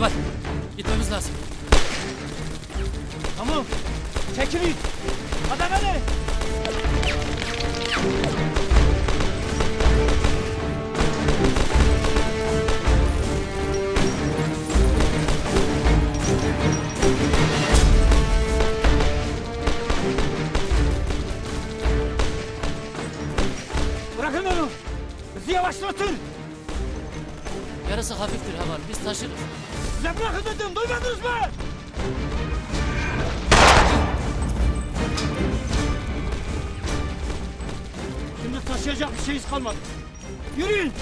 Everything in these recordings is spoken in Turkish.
Seval gitmemiz lazım. Tamam. Çekilin. Hadi hadi. Bırakın onu. Bizi yavaşlatın. Yarısı hafiftir Havar biz taşırız. Size bırakın dedim. Duymadınız mı? Şimdi taşıyacak bir şeyimiz kalmadı. Yürüyün.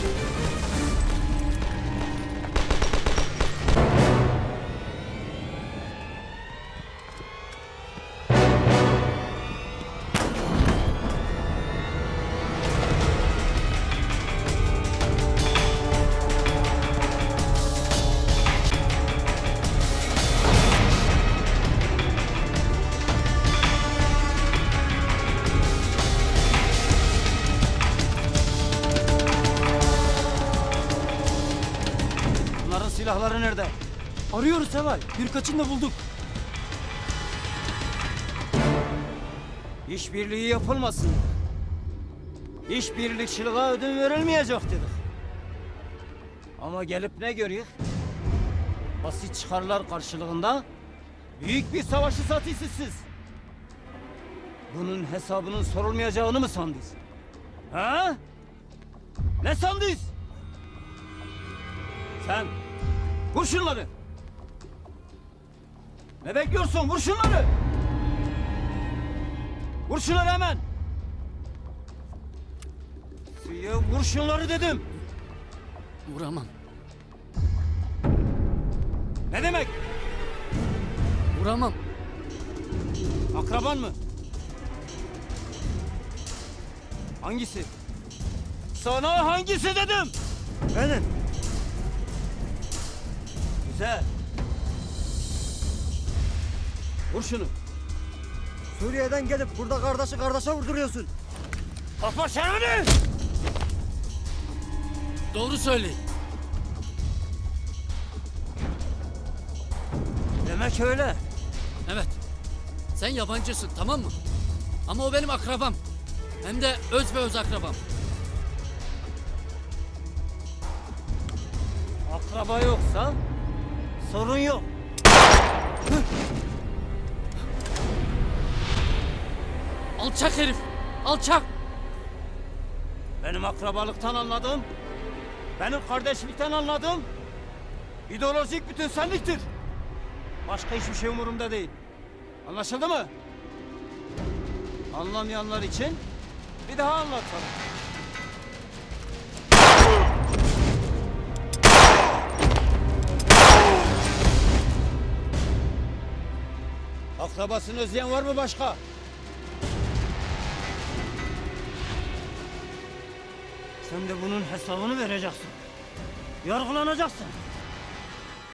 Silahları nerede? Arıyoruz Seval. Birkaçını da bulduk. İşbirliği yapılmasın. İşbirlikçiliğe ödün verilmeyecek dedik. Ama gelip ne görüyor? Basit çıkarlar karşılığında büyük bir savaşı satıyorsunuz. Bunun hesabının sorulmayacağını mı sandınız? Ha? Ne sandınız? Sen vur şunları. Ne bekliyorsun? Vur şunları. Vur şunları hemen. Suya vur şunları dedim. Vuramam. Ne demek? Vuramam. Akraban mı? Hangisi? Sana hangisi dedim? Benim. Güzel. Vur şunu. Suriye'den gelip burada kardeşi kardeşe vurduruyorsun. Kafa şerefini! Doğru söyleyin. Demek öyle. Evet. Sen yabancısın tamam mı? Ama o benim akrabam. Hem de öz ve öz akrabam. Akraba yoksa sorun yok. Alçak herif. Alçak. Benim akrabalıktan anladım. Benim kardeşlikten anladım. İdeolojik bütünselliktir. Başka hiçbir şey umurumda değil. Anlaşıldı mı? Anlamayanlar için bir daha anlatalım. Akrabasını özleyen var mı başka? Sen de bunun hesabını vereceksin. Yargılanacaksın.